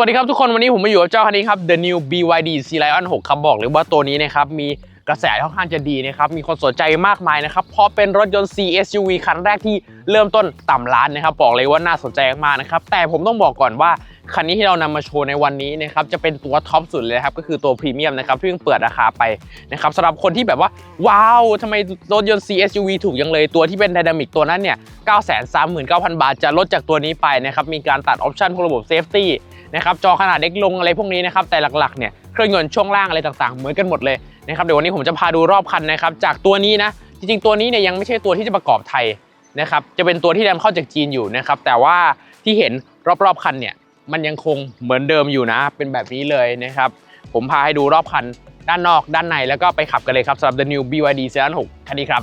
วัสดีครับทุกคนวันนี้ผมมาอยู่กับเจ้าคันนี้ครับ The New BYD Sea Lion 6ครับบอกเลยว่าตัวนี้นะครับมีกระแสค่อนข้างจะดีนะครับมีคนสนใจมากมายนะครับเพราะเป็นรถยนต์ CSUV คันแรกที่เริ่มต้นต่ำล้านนะครับบอกเลยว่าน่าสนใจมากนะครับแต่ผมต้องบอกก่อนว่าคันนี้ที่เรานำมาโชว์ในวันนี้นะครับจะเป็นตัวท็อปสุดเลยครับก็คือตัวพรีเมียมนะครับที่เพิ่งเปิดราคาไปนะครับสำหรับคนที่แบบว่า ว้าวทำไมรถยนต์ CSUV ถูกยังเลยตัวที่เป็นไดนามิกตัวนั้นเนี่ย 939,000 บาทจะลดจากตัวนี้ไปนะครับมีการตัดออปชั่นพวกระบบเซฟตี้ นะครับจอขนาดเล็กลงอะไรพวกนี้นะครับแต่หลักๆเนี่ยเครื่องยนต์ช่วงล่างอะไรต่างๆ เหมือนกันหมดเลยนะครับเดี๋ยววันนี้ผมจะพาดูรอบคันนะครับจากตัวนี้นะจริงๆตัวนี้เนี่ยยังไม่ใช่ตัวที่จะประกอบไทยนะครับจะเป็นตัวที่นำเข้าจากจีนอยู่นะครับแต่ว่าที่เห็นรอบๆคันเนี่ยมันยังคงเหมือนเดิมอยู่นะ เป็นแบบนี้เลยนะครับผมพาให้ดูรอบคันด้านนอกด้านในแล้วก็ไปขับกันเลยครับสำหรับ The New BYD Sedan 6คันนี้ครับ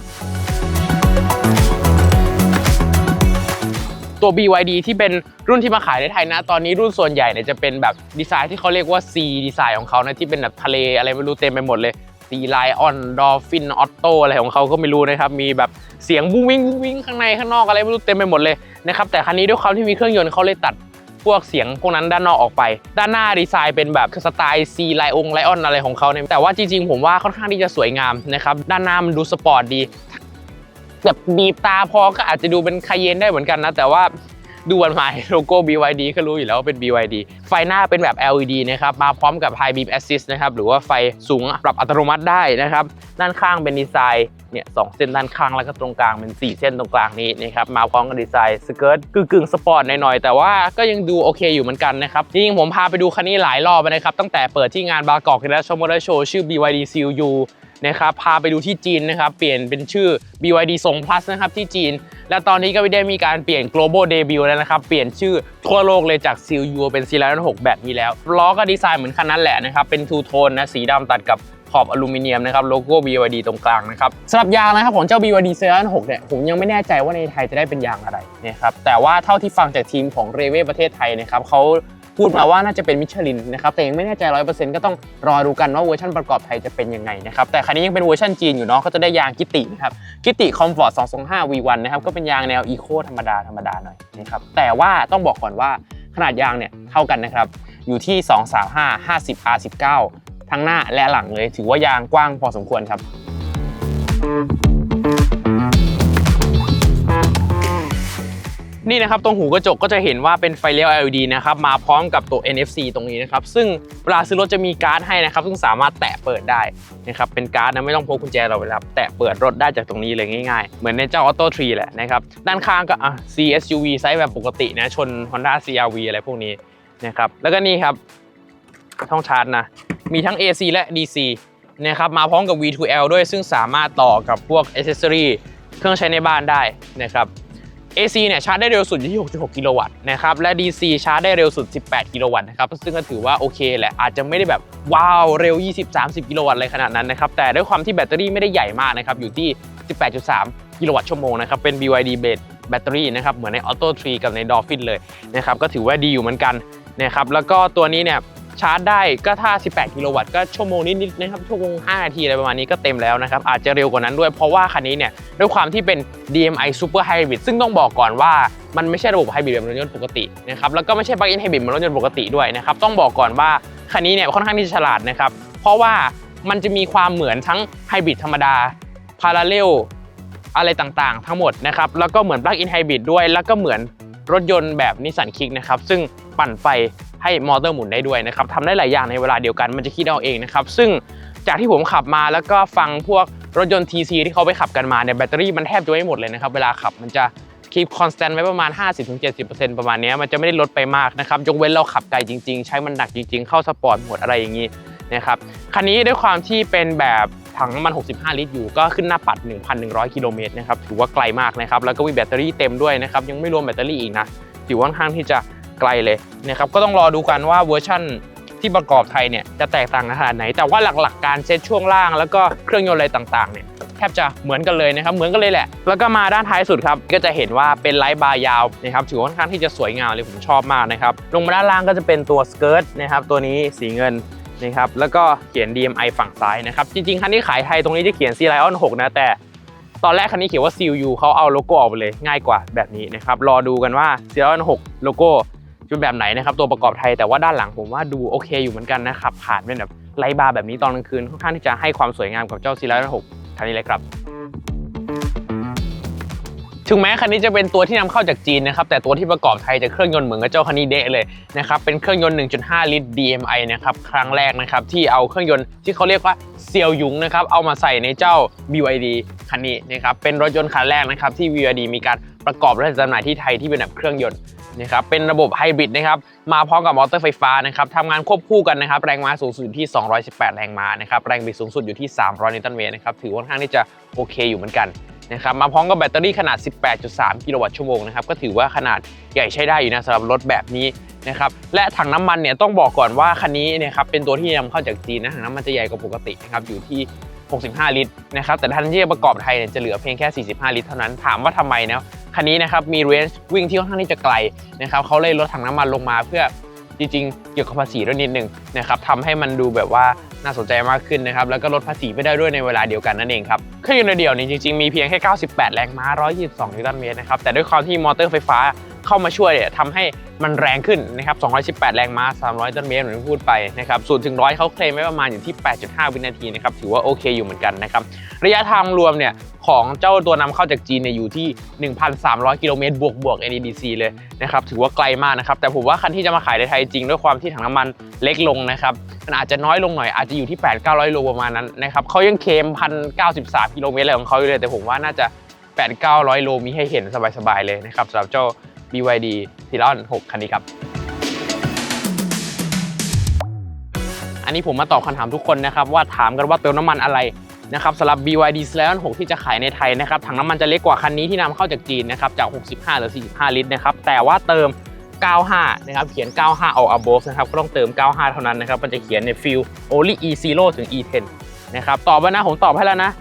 ตัว BYD ที่เป็นรุ่นที่มาขายในไทยนะ ตอนนี้รุ่นส่วนใหญ่เนี่ยจะเป็นแบบดีไซน์ที่เขาเรียกว่า C ดีไซน์ของเขานะที่เป็นแบบทะเลอะไรไม่รู้เต็มไปหมดเลย C Lion Dolphin Otto อะไรของเขาก็ไม่รู้นะครับ มีแบบเสียงวุ้งวิ่งวุ้งวิ่งข้างในข้างนอกอะไรไม่รู้เต็มไปหมดเลยนะครับ แต่คันนี้ด้วยความที่มีเครื่องยนต์เขาเลยตัดพวกเสียงพวกนั้นด้านนอกออกไป ด้านหน้าดีไซน์เป็นแบบสไตล์ C Lion Lion อะไรของเขาเนี่ยแต่ว่าจริงๆ ผมว่าค่อนข้างที่จะสวยงามนะครับ ด้านหน้ามันดูสปอร์ตดี แบบบีบตาพอก็อาจจะดูเป็นคาเยนได้เหมือนกันนะ แต่ว่าดูวันใหม่โลโก้ BYD ก็รู้อยู่แล้วว่าเป็น BYD ไฟหน้าเป็นแบบ LED นะครับ มาพร้อมกับ High Beam Assist นะครับ หรือว่าไฟสูงปรับอัตโนมัติได้นะครับ ด้านข้างเป็นดีไซน์เนี่ยสองเส้นด้านข้างแล้วก็ตรงกลางเป็น 4 เส้นตรงกลางนี้นะครับ มาพร้อมกับดีไซน์สเกิร์ตกึ่งๆสปอร์ตหน่อยๆ แต่ว่าก็ยังดูโอเคอยู่เหมือนกันนะครับ จริงๆ ผมพาไปดูคันนี้หลายรอบนะครับ ตั้งแต่เปิดที่งานบางกอกแลชมอเตอร์โชว์ชื่อ BYD CU นะครับพาไปดูที่จีนนะครับเปลี่ยนเป็นชื่อ BYD ทรง plus นะครับที่จีน และตอนนี้ก็ได้มีการเปลี่ยน global debut แล้วนะครับ เปลี่ยนชื่อทั่วโลกเลยจาก CU เป็น c 4 6แบบนี้แล้วล้อก็ดีไซน์เหมือนคันนั้นแหละนะครับเป็นทูโทนนะสีดำตัดกับขอบอลูมิเนียมนะครับโลโก้ BYD ตรงกลางนะครับสำหรับยางนะครับของเจ้า BYD 406เนี่ยผมยังไม่แน่ใจว่าในไทยจะได้เป็นยางอะไรนะครับแต่ว่าเท่าที่ฟังจากทีมของเรเว่ประเทศไทยนะครับเขา พูดมาว่าน่าจะเป็นมิชลินนะครับแต่ยังไม่แน่ใจร้อยเปอร์เซ็นต์ก็ต้องรอดูกันว่าเวอร์ชันประกอบไทยจะเป็นยังไงนะครับแต่คันนี้ยังเป็นเวอร์ชันจีนอยู่เนาะก็จะได้ยางกิตินะครับกิติคอมฟอร์ต225 V1 นะครับก็เป็นยางแนวอีโคธรรมดาธรรมดาหน่อยนะครับแต่ว่าต้องบอกก่อนว่าขนาดยางเนี่ยเท่ากันนะครับอยู่ที่ 235 50 R19 ทั้งหน้าและหลังเลย ถือว่ายางกว้างพอสมควรครับ นี่นะครับตรงหูกระจกก็จะเห็นว่าเป็นไฟเลี้ยว LED นะครับมาพร้อมกับตัว NFC ตรงนี้นะครับซึ่งเวลาซื้อรถจะมีการ์ดให้นะครับ ซึ่งสามารถแตะเปิดได้นะครับเป็นการ์ดนะไม่ต้องพกกุญแจเราไปแล้วแตะเปิดรถได้จากตรงนี้เลยง่ายๆ เหมือนในเจ้า Auto 3แหละนะครับด้านข้างก็อะ CSUV ไซส์แบบปกตินะชน Honda CRV อะไรพวกนี้นะครับแล้วก็นี่ครับช่องชาร์จนะมีทั้ง AC และ DC นะครับมาพร้อมกับ V2L ด้วยซึ่งสามารถต่อกับพวก Accessory เครื่องใช้ในบ้านได้นะครับ AC เนี่ยชาร์จได้เร็วสุดอยู่ที่ 6.6 กิโลวัตต์นะครับ และ DC ชาร์จได้เร็วสุด 18 กิโลวัตต์นะครับ ซึ่งก็ถือว่าโอเคแหละ อาจจะไม่ได้แบบว้าวเร็ว 20-30 กิโลวัตต์อะไรขนาดนั้นนะครับ แต่ด้วยความที่แบตเตอรี่ไม่ได้ใหญ่มากนะครับ อยู่ที่ 18.3 กิโลวัตต์ชั่วโมงนะครับ เป็น BYD Base แบตเตอรี่นะครับ เหมือนใน Auto 3 กับใน Dolphin เลยนะครับ ก็ถือว่าดีอยู่เหมือนกันนะครับ แล้วก็ตัวนี้เนี่ย ชาร์จได้ก็ถ้า 18 กิโลวัตต์ก็ชั่วโมงนิดๆนะครับชั่วโมง 5 นาทีอะไรประมาณนี้ก็เต็มแล้วนะครับ อาจจะเร็วกว่านั้นด้วยเพราะว่าคันนี้เนี่ยด้วยความที่เป็น DMI Super Hybrid ซึ่งต้องบอกก่อนว่ามันไม่ใช่ระบบไฮบริดแบบรถยนต์ปกตินะครับแล้วก็ไม่ใช่ Plug-in Hybrid เหมือนรถยนต์ปกติด้วยนะครับต้องบอกก่อนว่าคันนี้เนี่ยค่อนข้างที่จะฉลาดนะครับเพราะว่ามันจะมีความเหมือนทั้งไฮบริดธรรมดา Parallel อะไรต่างๆ ทั้งหมดนะครับแล้วก็เหมือน Plug-in Hybrid ด้วย แล้วก็เหมือนรถยนต์แบบนิสสันคิกนะครับซึ่งปั่นไฟ ให้มอเตอร์หมุนได้ด้วยนะครับทำได้หลายอย่างในเวลาเดียวกันมันจะคิดเอาเองนะครับซึ่งจากที่ผมขับมาแล้วก็ฟังพวกรถยนต์ TC ที่เขาไปขับกันมาเนี่ยแบตเตอรี่มันแทบจะไม่หมดเลยนะครับเวลาขับมันจะ keep constant ไว้ประมาณ 50-70%ประมาณนี้มันจะไม่ได้ลดไปมากนะครับยกเว้นเราขับไกลจริงๆ ใช้มันหนักจริงๆ เข้าสปอร์ตโหมดอะไรอย่างนี้นะครับคันนี้ด้วยความที่เป็นแบบถังน้ำมัน 65 ลิตรอยู่ก็ขึ้นหน้าปัด 1,100 กิโลเมตรนะครับถือว่าไกลมากนะครับแล้วก็มีแบตเตอรี่เต็มด้วยนะครับยังไม่รวมแบตเตอรี่อีกนะถือว่าค่อนข้างที่จะ ไกลเลยนะครับก็ต้องรอดูกันว่าเวอร์ชั่นที่ประกอบไทยเนี่ยจะแตกต่างขนาดไหน แต่ว่าหลักๆการเซตช่วงล่างแล้วก็เครื่องยนต์อะไรต่างๆเนี่ยแทบจะเหมือนกันเลยนะครับเหมือนกันเลยแหละ แล้วก็มาด้านท้ายสุดครับก็จะเห็นว่าเป็นไลท์บาร์ยาวนะครับถือว่าค่อนข้างที่จะสวยงามเลยผมชอบมากนะครับลงมาด้านล่างก็จะเป็นตัวสเกิร์ตนะครับตัวนี้สีเงินนะครับแล้วก็เขียน DMI ฝั่งซ้ายนะครับจริงๆคันที่ขายไทยตรงนี้จะเขียน C Lion 6 นะแต่ตอนแรกคันนี้เขียนว่า CU เขาเอาโลโก้ออกไปเลยง่ายกว่าแบบนี้นะครับรอดูกันว่า C Lion 6 โลโก้ เป็นแบบไหนนะครับตัวประกอบไทยแต่ว่าด้านหลังผมว่าดูโอเคอยู่เหมือนกันนะครับผ่านเป็นแบบไลบาร์แบบนี้ตอนกลางคืนค่อนข้างที่จะให้ความสวยงามกับเจ้าซีรีส์หกคันนี้เลยครับถึงแม้คันนี้จะเป็นตัวที่นำเข้าจากจีนนะครับแต่ตัวที่ประกอบไทยจะเครื่องยนต์เหมือนกับเจ้าคันนี้เดะเลยนะครับเป็นเครื่องยนต์ 1.5 ลิตร DMI นะครับครั้งแรกนะครับที่เอาเครื่องยนต์ที่เขาเรียกว่าเซียวยุงนะครับเอามาใส่ในเจ้า BYD คันนี้นะครับเป็นรถยนต์คันแรกนะครับที่ BYD มีการประกอบและจำหน่ายที่ไทยที่เป็นแบบเครื่องยนต์ นะครับเป็นระบบไฮบริดนะครับมาพร้อมกับมอเตอร์ไฟฟ้านะครับทำงานควบคู่กันนะครับแรงม้าสูงสุดอยู่ที่ 218 แรงม้านะครับแรงบิดสูงสุดอยู่ที่ 300 นิวตันเมตรนะครับถือว่าค่อนข้างที่จะโอเคอยู่เหมือนกันนะครับมาพร้อมกับแบตเตอรี่ขนาด 18.3 กิโลวัตต์ชั่วโมงนะครับก็ถือว่าขนาดใหญ่ใช้ได้อยู่นะสำหรับรถแบบนี้นะครับและถังน้ำมันเนี่ยต้องบอกก่อนว่าคันนี้เนะครับเป็นตัวที่นำเข้าจากจีนนะถังน้ำมันจะใหญ่กว่าปกตินะครับอยู่ที่ 65 ลิตรนะครับแต่ทันที่ประกอบไทยเนี่ยจะเหลือเพียงแค่ 45 ลิตรเท่านั้นถามว่าทำไมนะ คันนี้นะครับมีเรนจ์วิ่งที่ค่อนข้างที่จะไกลนะครับเขาเลยลดถังน้ำมันลงมาเพื่อจริงๆ เกี่ยวกับภาษีด้วยนิดนึงนะครับทำให้มันดูแบบว่าน่าสนใจมากขึ้นนะครับ แล้วก็ลดภาษีไปได้ด้วยในเวลาเดียวกันนั่นเองครับเครื่องยนต์เดียวนี่จริงๆ มีเพียงแค่ 98 แรงม้า 122 นิวตันเมตรนะครับ แต่ด้วยความที่มอเตอร์ไฟฟ้าเข้ามาช่วยเนี่ยทำให้มันแรงขึ้นนะครับ 218 แรงม้า 300ตันเมตรเหมือนที่พูดไปนะครับ0ถึง100เขาเคลมไว้ประมาณอยู่ที่ 8.5 วินาทีนะครับ ถือว่าโอเคอยู่เหมือนกันนะครับ ระยะทางรวมเนี่ย ของเจ้าตัวนำเข้าจากจีนเนี่ยอยู่ที่ 1,300 กิโลเมตรบวกบวก NEDC เลยนะครับถือว่าไกลมากนะครับ แต่ผมว่าคันที่จะมาขายในไทยจริงด้วยความที่ถังน้ำมันเล็กลงนะครับมันอาจจะน้อยลงหน่อยอาจจะอยู่ที่ 8-900 โลประมาณนั้นนะครับเขายังเคม1,093กิโลเมตรอะไรของเขาอยู่เลยแต่ผมว่าน่าจะ 8-900 โลมีให้เห็นสบายๆเลยนะครับสำหรับเจ้า BYD t i r o n 6 คันนี้ครับ อันนี้ผมมาตอบคำถามทุกคนนะครับว่าถามกันว่าเติมน้ำมันอะไร นะครับสำหรับ BYD Stallion 6 ที่จะขายในไทยนะครับถังน้ำมันจะเล็กกว่าคันนี้ที่นำเข้าจากจีนนะครับจาก 65 หรือ 45 ลิตรนะครับแต่ว่าเติม 95 นะครับเขียน 95เอา above นะครับก็ต้องเติม 95 เท่านั้นนะครับมันจะเขียนใน fuel only E0 ถึง E10 นะครับตอบไปนะผมตอบให้แล้วนะ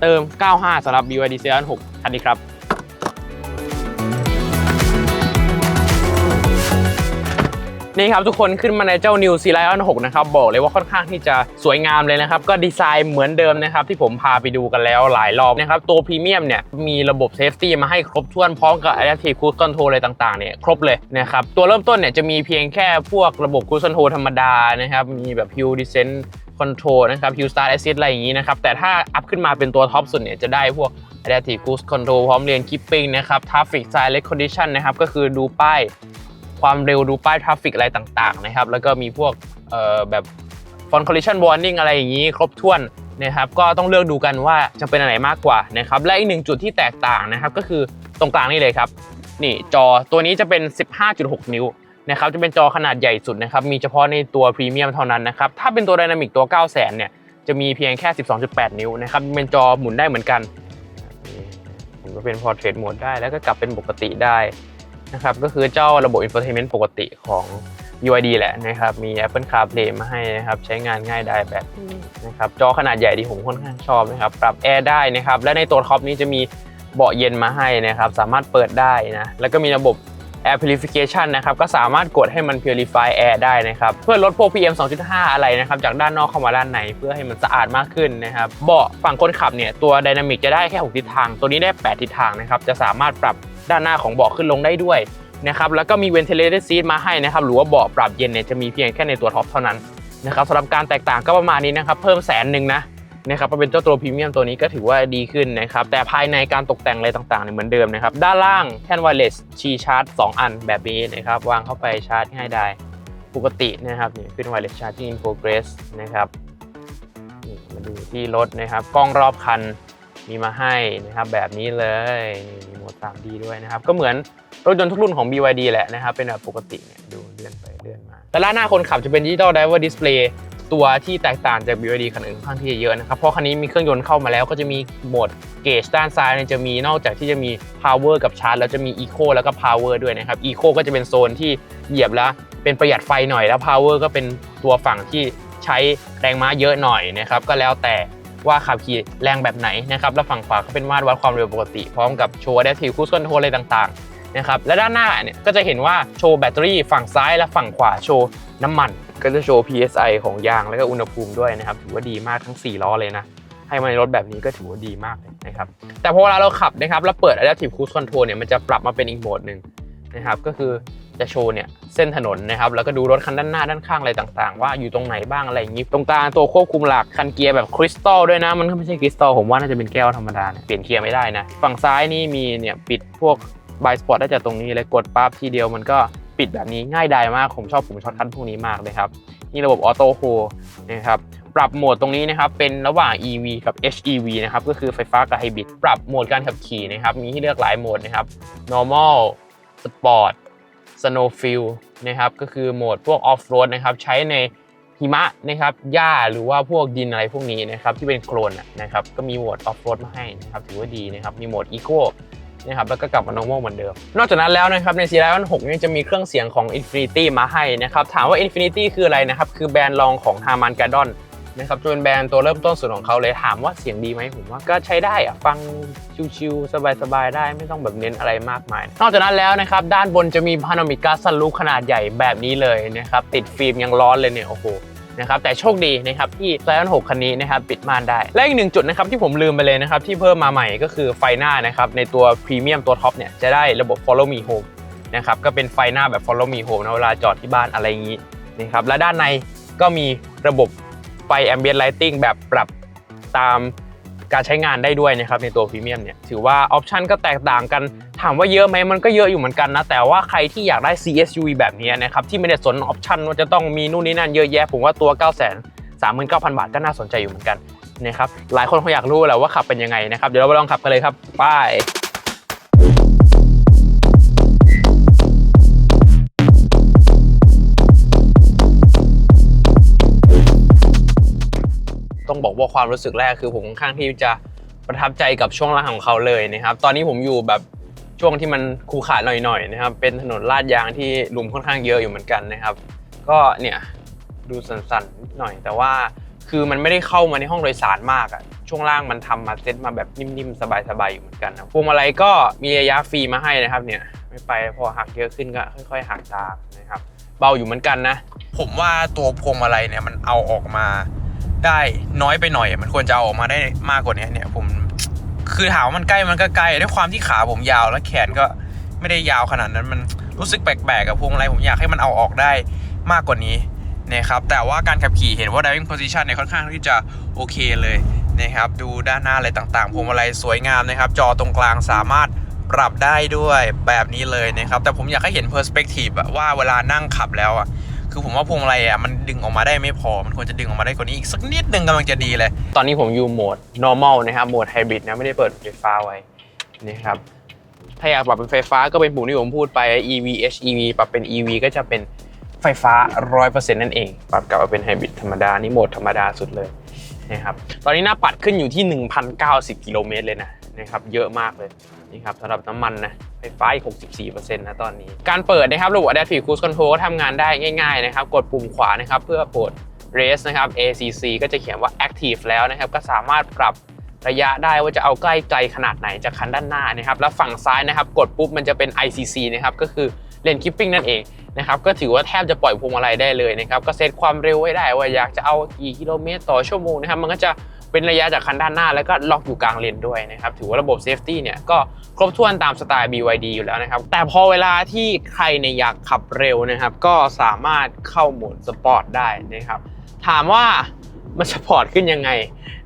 เติม 95สำหรับ BYD Stallion 6 คันนี้ครับ นี่ครับทุกคนขึ้นมาในเจ้า New Sea Lion 6 นะครับ บอกเลยว่าค่อนข้างที่จะสวยงามเลยนะครับ ก็ดีไซน์เหมือนเดิมนะครับ ที่ผมพาไปดูกันแล้วหลายรอบนะครับ ตัวพรีเมียมเนี่ย มีระบบเซฟตี้มาให้ครบถ้วนพร้อมกับ Adaptive Cruise Control อะไรต่างๆเนี่ยครบเลยนะครับ ตัวเริ่มต้นเนี่ยจะมีเพียงแค่พวกระบบ Cruise Control ธรรมดานะครับมีแบบ Hill Descent Control นะครับ Hill Start Assist อะไรอย่างนี้นะครับ แต่ถ้าอัพขึ้นมาเป็นตัวท็อปสุดเนี่ย จะได้พวก Adaptive Cruise Control พร้อมเรียน Keeping นะครับ Traffic Silent Condition นะครับ ก็คือดูป้าย ความเร็วดูป้ายทราฟฟิกอะไรต่างๆนะครับแล้วก็มีพวกแบบ front collision warning อะไรอย่างนี้ครบถ้วนนะครับก็ต้องเลือกดูกันว่าจะเป็นอะไรมากกว่านะครับและอีกหนึ่งจุดที่แตกต่างนะครับก็คือตรงกลางนี่เลยครับนี่จอตัวนี้จะเป็น 15.6 นิ้วนะครับจะเป็นจอขนาดใหญ่สุดนะครับมีเฉพาะในตัวพรีเมียมเท่านั้นนะครับถ้าเป็นตัว Dynamic ตัว 900,000เนี่ยจะมีเพียงแค่ 12.8 นิ้วนะครับเป็นจอหมุนได้เหมือนกันหมุนเป็น portrait mode ได้แล้วก็กลับเป็นปกติได้ นะครับก็คือเจ้าระบบ infotainment ปกติของ UID แหละนะครับมี Apple CarPlay มาให้นะครับใช้งานง่ายได้แบบนี้นะครับจอขนาดใหญ่ที่ผมค่อนข้างชอบนะครับปรับแอร์ได้นะครับและในตัวท็อปนี้จะมีเบาะเย็นมาให้นะครับสามารถเปิดได้นะแล้วก็มีระบบ Air Purification นะครับก็สามารถกดให้มัน Purify Air ได้นะครับเพื่อลดพวก PM 2.5 อะไรนะครับจากด้านนอกเข้ามาด้านในเพื่อให้มันสะอาดมากขึ้นนะครับเบาะฝั่งคนขับเนี่ยตัว Dynamic จะได้แค่ 6 ทิศทาง ตัวนี้ได้ 8 ทิศทางนะครับจะสามารถปรับ ด้านหน้าของเบาะขึ้นลงได้ด้วยนะครับแล้วก็มี Ventilated Seat มาให้นะครับหรือว่าเบาะปรับเย็นเนี่ยจะมีเพียงแค่ในตัวท็อปเท่านั้นนะครับสำหรับการแตกต่างก็ประมาณนี้นะครับเพิ่มแสนหนึ่งนะนะครับมาเป็นเจ้าตัวพรีเมียมตัวนี้ก็ถือว่าดีขึ้นนะครับแต่ภายในการตกแต่งอะไรต่างๆเนี่ยเหมือนเดิมนะครับด้านล่างแท่นไวเลสชีชาร์จ 2 อันแบบนี้นะครับวางเข้าไปชาร์จง่ายได้ปกตินะครับนี่เป็นไวเลสชาร์จิ่อินโ r เกรสนะครับมาดูที่รถนะครับกล้องรอบคัน มีมาให้นะครับแบบนี้เลยนี่มีโหมด 3D ด้วยนะครับ ก็เหมือนรถยนต์ทุกรุ่นของ BYD แหละนะครับ เป็นแบบปกติเนี่ยดูเลื่อนไปเลื่อนมา แต่ด้านหน้าคนขับจะเป็นดิจิตอลไดเวอร์ดิสเพลย์ตัวที่แตกต่างจาก BYD คันอื่นค่อนข้างที่จะเยอะนะครับ เพราะคันนี้มีเครื่องยนต์เข้ามาแล้วก็จะมีโหมดเกจด้านซ้ายเนี่ยจะมีนอกจากที่จะมี power กับชาร์จแล้วจะมี eco แล้วก็ power ด้วยนะครับ eco ก็จะเป็นโซนที่เหยียบแล้ว เป็นประหยัดไฟหน่อยแล้ว power ก็เป็นตัวฝั่งที่ใช้แรงม้าเยอะหน่อยนะครับก็แล้วแต่ ว่าขับขี่แรงแบบไหนนะครับแล้วฝั่งขวาก็เป็นมาตรวัดความเร็วปกติ พร้อมกับโชว์ adaptive cruise control อะไรต่างๆนะครับและด้านหน้าเนี่ยก็จะเห็นว่าโชว์แบตเตอรี่ฝั่งซ้ายและฝั่งขวาโชว์น้ำมัน ก็จะโชว์ PSI ของยางแล้วก็อุณหภูมิด้วยนะครับถือว่าดีมากทั้ง 4 ล้อเลยนะให้มาในรถแบบนี้ก็ถือว่าดีมากนะครับแต่พอเวลาเราขับนะครับแล้วเปิด Adaptive Cruise Control เนี่ยมันจะปรับมาเป็นอีกโหมดหนึ่งนะครับก็คือ จะโชว์เนี่ยเส้นถนนนะครับแล้วก็ดูรถคันด้านหน้าด้านข้างอะไรต่างๆ ว่าอยู่ตรงไหนบ้างอะไรอย่างนี้ตรงกลางตัวควบคุมหลักคันเกียร์แบบคริสตัลด้วยนะมันก็ไม่ใช่คริสตัลผมว่าน่าจะเป็นแก้วธรรมดาเนี่ยเปลี่ยนเกียร์ไม่ได้นะฝั่งซ้ายนี่มีเนี่ยปิดพวกบายสปอร์ตได้จากตรงนี้เลยกดปั๊บทีเดียวมันก็ปิดแบบนี้ง่ายดายมาก ผมชอบผมช็อตคันพวกนี้มากเลยครับนี่ระบบออโต้โฮนะครับปรับโหมดตรงนี้นะครับเป็นระหว่าง EV กับ HEV นะครับก็คือไฟฟ้ากับไฮบริดปรับโหมดการขับขี่นะครับมีให้เลือกหลายโหมดนะครับ normal sport snowfield นะครับก็คือโหมดพวก off road นะครับใช้ในหิมะนะครับหญ้าหรือว่าพวกดินอะไรพวกนี้นะครับที่เป็นโคลนนะครับก็มีโหมด off road มาให้นะครับถือว่าดีนะครับมีโหมด eco นะครับแล้วก็กลับมา normal เหมือนเดิม นอกจากนั้นแล้วนะครับใน c r 6นี่จะมีเครื่องเสียงของ Infinity มาให้นะครับถามว่า Infinity คืออะไรนะครับคือแบรนด์รองของ Harman Kardon นะครับจนแบรนด์ตัวเริ่มต้นสุดของเขาเลยถามว่าเสียงดีไหมผมว่าก็ใช้ได้อะฟังชิวๆสบายๆได้ไม่ต้องแบบเน้นอะไรมากมาย นอกจากนั้นแล้วนะครับ ด้านบนจะมีพาโนมิกาซันลูขนาดใหญ่แบบนี้เลยนะครับ ติดฟิล์มยังร้อนเลยเนี่ยโอ้โหนะครับแต่โชคดีนะครับที่ไซออน6คันนี้นะครับปิดม่านได้ และอีกหนึ่งจุดนะครับที่ผมลืมไปเลยนะครับที่เพิ่มมาใหม่ก็คือไฟหน้านะครับในตัวพรีเมียมตัวท็อปเนี่ยจะได้ระบบ Follow Me Home นะครับก็เป็นไฟหน้าแบบ Follow Me Home นะเวลาจอดที่บ้านอะไรอย่างนี้นะครับและด้านในก็มีระบบ ไฟ ambient lighting แบบปรับตามการใช้งานได้ด้วยนะครับในตัวพรีเมียมเนี่ยถือว่าออปชันก็แตกต่างกัน ถามว่าเยอะไหมมันก็เยอะอยู่เหมือนกันนะ แต่ว่าใครที่อยากได้ CSUV แบบนี้นะครับ ที่ไม่ได้สนออปชันว่าจะต้องมีนู่นนี่นั่นเยอะแยะ ผมว่าตัว 9 3 9 0 0 0 บาทก็น่าสนใจอยู่เหมือนกันนะครับหลายคนคงอยากรู้แหละว่าขับเป็นยังไงนะครับเดี๋ยวเราไปลองขับกันเลยครับไป ต้องบอกว่าความรู้สึกแรกคือผมค่อนข้างที่จะประทับใจกับช่วงล่างของเขาเลยนะครับ ตอนนี้ผมอยู่แบบช่วงที่มันคูขาดหน่อยๆนะครับ เป็นถนนลาดยางที่หลุมค่อนข้างเยอะอยู่เหมือนกันนะครับ ก็เนี่ยดูสั่นๆนิดหน่อย แต่ว่าคือมันไม่ได้เข้ามาในห้องโดยสารมากอะช่วงล่างมันทำมาเซ็ตมาแบบนิ่มๆ สบายๆ อยู่เหมือนกันนะพวงมาลัยก็มีระยะฟรีมาให้นะครับเนี่ยไม่ไปพอหักเยอะขึ้นก็ค่อย ๆหักตามนะครับ เบาอยู่เหมือนกันนะ ผมว่าตัวพวงมาลัยเนี่ยมันเอาออกมา ได้น้อยไปหน่อย มันควรจะเอาออกมาได้มากกว่านี้เนี่ยผมคือถามว่ามันใกล้มันก็ใกล้ด้วยความที่ขาผมยาวและแขนก็ไม่ได้ยาวขนาดนั้นมันรู้สึกแปลกๆกับพวงมาลัยผมอยากให้มันเอาออกได้มากกว่านี้นะครับแต่ว่าการขับขี่เห็นว่า driving position เนี่ยค่อนข้างที่จะโอเคเลยนะครับดูด้านหน้าอะไรต่างๆพวงมาลัยสวยงามนะครับ จอตรงกลางสามารถปรับได้ด้วยแบบนี้เลยนะครับ แต่ผมอยากให้เห็น perspective ว่าเวลานั่งขับแล้วอะ คือผมว่าพวงมาลัยอะมันดึงออกมาได้ไม่พอ มันควรจะดึงออกมาได้กว่านี้อีกสักนิดนึงกำลังจะดีเลย ตอนนี้ผมอยู่โหมด normal นะครับ โหมด hybrid นะ ไม่ได้เปิดไฟฟ้าไว้นะครับ ถ้าอยากปรับเป็นไฟฟ้าก็เป็นปุ่มที่ผมพูดไป EV HEV ปรับเป็น EV ก็จะเป็นไฟฟ้า 100%นั่นเอง ปรับกลับมาเป็นไฮบริดธรรมดา นี่โหมดธรรมดาสุดเลยนะครับ ตอนนี้หน้าปัดขึ้นอยู่ที่ 1,090 กิโลเมตรเลยนะนะครับ เยอะมากเลย นี่ครับสำหรับน้ำมันนะไฟฟ้าอีก 64%นะตอนนี้ การเปิดนะครับระบบ Adaptive Cruise Control ก็ทำงานได้ง่ายๆนะครับ กดปุ่มขวานะครับเพื่อปลด Race นะครับ ACC ก็จะเขียนว่า Active แล้วนะครับ ก็สามารถปรับระยะได้ว่าจะเอาใกล้ไกลขนาดไหนจากคันด้านหน้านะครับ แล้วฝั่งซ้ายนะครับ กดปุ๊บมันจะเป็น ICC นะครับ ก็คือ Lane Keeping นั่นเองนะครับ ก็ถือว่าแทบจะปล่อยพวงมาลัยได้เลยนะครับ ก็เซตความเร็วไว้ได้ว่าอยากจะเอากี่กิโลเมตรต่อชั่วโมงนะครับ มันก็จะ เป็นระยะจากคันด้านหน้าแล้วก็ล็อกอยู่กลางเลนด้วยนะครับ ถือว่าระบบเซฟตี้เนี่ยก็ครบถ้วนตามสไตล์ BYD อยู่แล้วนะครับ แต่พอเวลาที่ใครเนี่ยอยากขับเร็วนะครับ ก็สามารถเข้าโหมดสปอร์ตได้นะครับ ถามว่ามันสปอร์ตขึ้นยังไง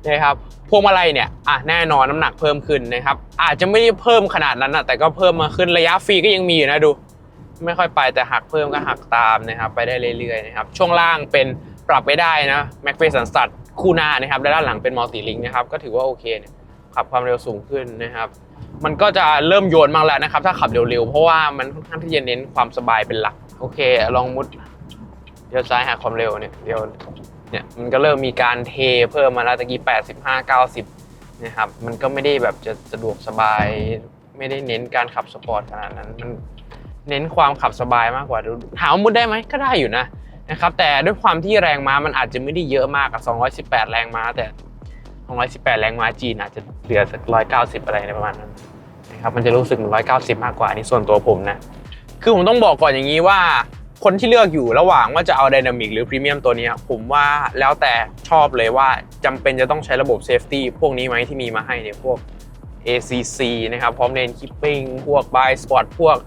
นะครับพวงมาลัยเนี่ยอะแน่นอนน้ำหนักเพิ่มขึ้นนะครับ อาจจะไม่ได้เพิ่มขนาดนั้นนะแต่ก็เพิ่มมาขึ้นระยะฟรีก็ยังมีอยู่นะดู ไม่ค่อยไปแต่หักเพิ่มก็หักตามนะครับ ไปได้เรื่อยๆนะครับ ช่วงล่างเป็นปรับไปได้นะแม็กเฟสันสัต คูนานะครับและด้านหลังเป็นมัลติลิงนะครับ ก็ถือว่าโอเคเนี่ยขับความเร็วสูงขึ้นนะครับ มันก็จะเริ่มโยนมากแล้วนะครับ ถ้าขับเร็วๆ เพราะว่ามันค่อนข้างที่จะเน้นความสบายเป็นหลัก โอเค ลองมุดเดี๋ยวซ้ายหาความเร็วเนี่ยเดี๋ยวเนี่ยมันก็เริ่มมีการเทเพิ่มมาแล้วตะกี้85 90นะครับ มันก็ไม่ได้แบบจะสะดวกสบาย ไม่ได้เน้นการขับสปอร์ตขนาดนั้น มันเน้นความขับสบายมากกว่าถามว่ามุดได้ไหมก็ได้อยู่นะ นะครับแต่ด้วยความที่แรงม้ามันอาจจะไม่ได้เยอะมากกับ218 แรงม้า แต่ 218 แรงม้าจีนอาจจะเหลือสัก190 อะไรในประมาณนั้นนะครับมันจะรู้สึก 190 มากกว่าอันนี่ส่วนตัวผมนะคือผมต้องบอกก่อนอย่างนี้ว่าคนที่เลือกอยู่ระหว่างว่าจะเอาไดนามิกหรือพรีเมียมตัวนี้ผมว่าแล้วแต่ชอบเลยว่าจำเป็นจะต้องใช้ระบบเซฟตี้พวกนี้ไหมที่มีมาให้เนี่ยพวก ACC นะครับพร้อมเลนคิปปิ้งพวก by spot พวก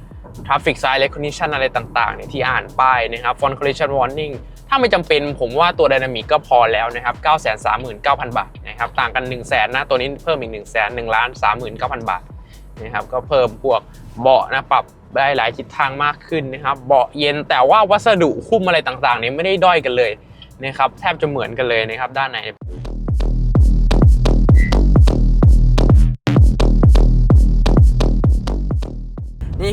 traffic sign recognition อะไรต่างๆเนี่ยที่อ่านป้ายนะครับ front collision warning ถ้าไม่จำเป็นผมว่าตัว Dynamic ก็พอแล้วนะครับ 939,000 บาทนะครับต่างกัน 1 0 0 0 0แสนนะตัวนี้เพิ่มอีก1 0 0 0 0แสน1ล้าน39,000 บาทนะครับก็เพิ่มพวกเบาะนะปรับได้หลายทิศทางมากขึ้นนะครับเบาะเย็นแต่ว่าวัสดุคุ้มอะไรต่างๆเนี่ยไม่ได้ด้อยกันเลยนะครับแทบจะเหมือนกันเลยนะครับด้านใน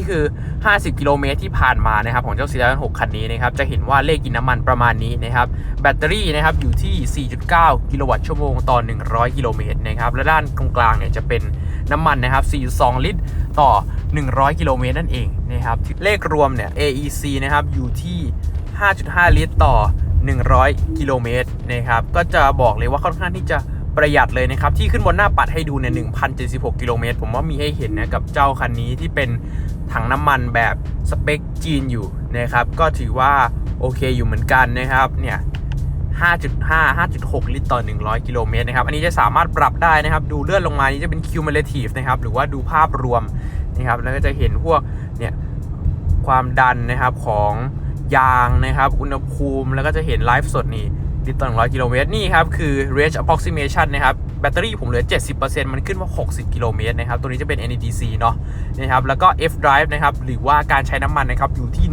นี่คือ 50 กิโลเมตรที่ผ่านมานะครับของเจ้า c 6คันนี้นะครับจะเห็นว่าเลขกินน้ำมันประมาณนี้นะครับแบตเตอรี่นะครับอยู่ที่ 4.9 กิโลวัตต์ชั่วโมงต่อ 100 กิโลเมตรนะครับและด้านตรงกลางเนี่ยจะเป็นน้ำมันนะครับ 4.2 ลิตรต่อ 100 กิโลเมตรนั่นเองนะครับเลขรวมเนี่ย AEC นะครับอยู่ที่ 5.5 ลิตรต่อ 100 กิโลเมตรนะครับก็จะบอกเลยว่าค่อนข้างที่จะประหยัดเลยนะครับ ที่ขึ้นบนหน้าปัดให้ดูเนี่ย1,076 กิโลเมตรผมว่ามีให้เห็นนะกับเจ้าคันนี้ที่เป็น ถังน้ำมันแบบสเปคจีนอยู่นะครับก็ถือว่าโอเคอยู่เหมือนกันนะครับเนี่ย5.5 5.6 ลิตรต่อ 100 กิโลเมตรนะครับ อันนี้จะสามารถปรับได้นะครับ ดูเลื่อนลงมานี้จะเป็น cumulative นะครับ หรือว่าดูภาพรวมนะครับ แล้วก็จะเห็นพวกเนี่ยความดันนะครับของยางนะครับ อุณหภูมิ แล้วก็จะเห็นไลฟ์สดนี่ลิตรต่อ 100 กิโลเมตร นี่ครับ คือ range approximation นะครับ แบตเตอรี่ผมเหลือ 70%มันขึ้นมา60 กิโลเมตรนะครับ ตัวนี้จะเป็น NEDC เนาะนะครับ แล้วก็ F drive นะครับ หรือว่าการใช้น้ำมันนะครับ อยู่ที่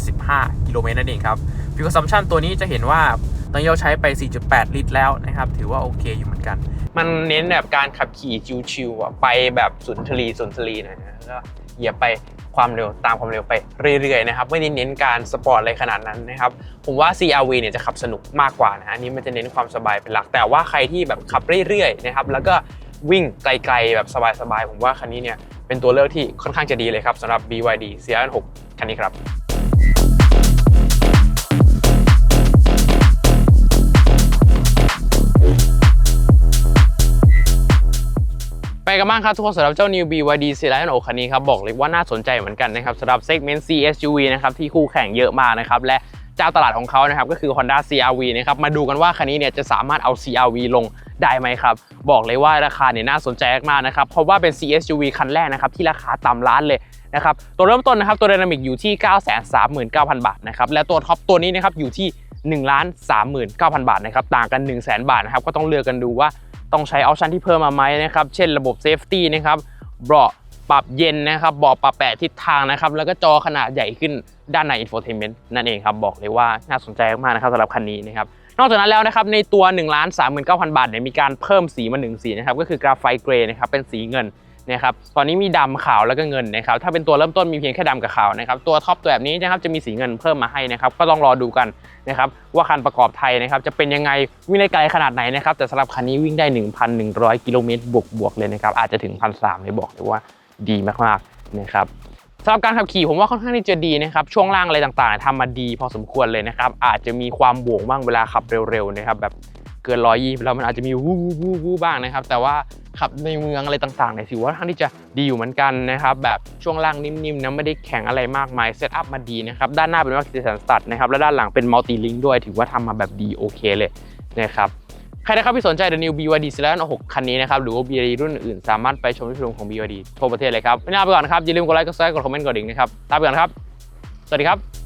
1,075 กิโลเมตรนั่นเองครับ fuel consumption ตัวนี้จะเห็นว่าตอนนี้เราใช้ไป 4.8 ลิตรแล้วนะครับ ถือว่าโอเคอยู่เหมือนกัน มันเน้นแบบการขับขี่ชิวๆอะไปแบบสุนทรีสุนทรีหน่อยนะแล้วก็ เหยียบไปความเร็วตามความเร็วไปเรื่อยๆนะครับไม่ได้เน้นการสปอร์ตอะไรขนาดนั้นนะครับผมว่า CRV เนี่ยจะขับสนุกมากกว่านะอันนี้มันจะเน้นความสบายเป็นหลัก แต่ว่าใครที่แบบขับเรื่อยๆนะครับแล้วก็วิ่งไกลๆแบบสบายๆผมว่าคันนี้เนี่ยเป็นตัวเลือกที่ค่อนข้างจะดีเลยครับสำหรับ BYD CRV 6คันนี้ครับ ไปกันบ้างครับทุกคนสำหรับเจ้า New BYD s e r i o คันนี้ครับบอกเลยว่าน่าสนใจเหมือนกันนะครับสำหรับ segment CSUV นะครับที่คู่แข่งเยอะมากนะครับและเจ้าตลาดของเขานะครับก็คือ Honda CRV นะครับมาดูกันว่าคันนี้เนี่ยจะสามารถเอา CRV ลงได้ไหมครับ บอกเลยว่าราคาเนี่ยน่าสนใจมากนะครับเพราะว่าเป็น CSUV คันแรกนะครับที่ราคาต่ำล้านเลยนะครับตัวเริ่มต้นนะครับตัว Dynamic อยู่ที่ 939,000 บาทนะครับและตัวท็อปตัวนี้นะครับอยู่ที่1ล้าน39,000 บาทนะครับต่างกัน 1 0 0 0 0 0 บาทนะครับก็ต้องเลือกกันดูว่า ต้องใช้ออปชันที่เพิ่มมาไหมนะครับ เช่นระบบเซฟตี้นะครับเบาะปรับเย็นนะครับเบาะปรับแปะทิศทางนะครับ แล้วก็จอขนาดใหญ่ขึ้นด้านในอินโฟเทนเมนต์นั่นเองครับ บอกเลยว่าน่าสนใจมากนะครับสำหรับคันนี้นะครับ นอกจากนั้นแล้วนะครับ ในตัว1นึ่งล้านสามหมื่นเก้าพันบาทเนี่ยมีการเพิ่มสีมาหนึ่งสีนะครับ ก็คือกราไฟต์เกรย์นะครับ เป็นสีเงิน นะครับตอนนี้มีดำขาวแล้วก็เงินนะครับถ้าเป็นตัวเริ่มต้นมีเพียงแค่ดำกับขาวนะครับตัวท็อปตัวแบบนี้นะครับจะมีสีเงินเพิ่มมาให้นะครับก็ต้องรอดูกันนะครับว่าคันประกอบไทยนะครับจะเป็นยังไงวิ่งได้ไกลขนาดไหนนะครับแต่สำหรับคันนี้วิ่งได้ 1,100 กิโลเมตรบวกๆเลยนะครับอาจจะถึง1,300เลยบอกเลยว่าดีมากๆนะครับสำหรับการขับขี่ผมว่าค่อนข้างที่จะดีนะครับช่วงล่างอะไรต่างๆทำมาดีพอสมควรเลยนะครับอาจจะมีความบวกบ้างเวลาขับเร็วๆนะครับแบบ เกินร้อยยี่แล้วมันอาจจะมีวู้วู้วู้บ้างนะครับ แต่ว่าขับในเมืองอะไรต่างๆเนี่ยถือว่าค่อนข้งที่จะดีอยู่เหมือนกันนะครับ แบบช่วงล่างนิ่มๆนะไม่ได้แข็งอะไรมากมายเซตอัพมาดีนะครับ ด้านหน้าเป็นว่าคิสันสตัดนะครับ และด้านหลังเป็นมัลติลิงด้วย ถือว่าทำมาแบบดีโอเคเลยนะครับใครนะครับที่สนใจ The New BYD s e l a n 6คันนี้นะครับ หรือว่า BYD รุ่นอื่นสามารถไปชมที่ชว์รูมของ BYD ทั่วประเทศเลยครับไม่ลาไปก่อนครับอย่าลืมกดไลค์กดแชร์กดคอมเมนต์กดดิ่งนะครับลาไปก่อนครับ สวัสดีครับ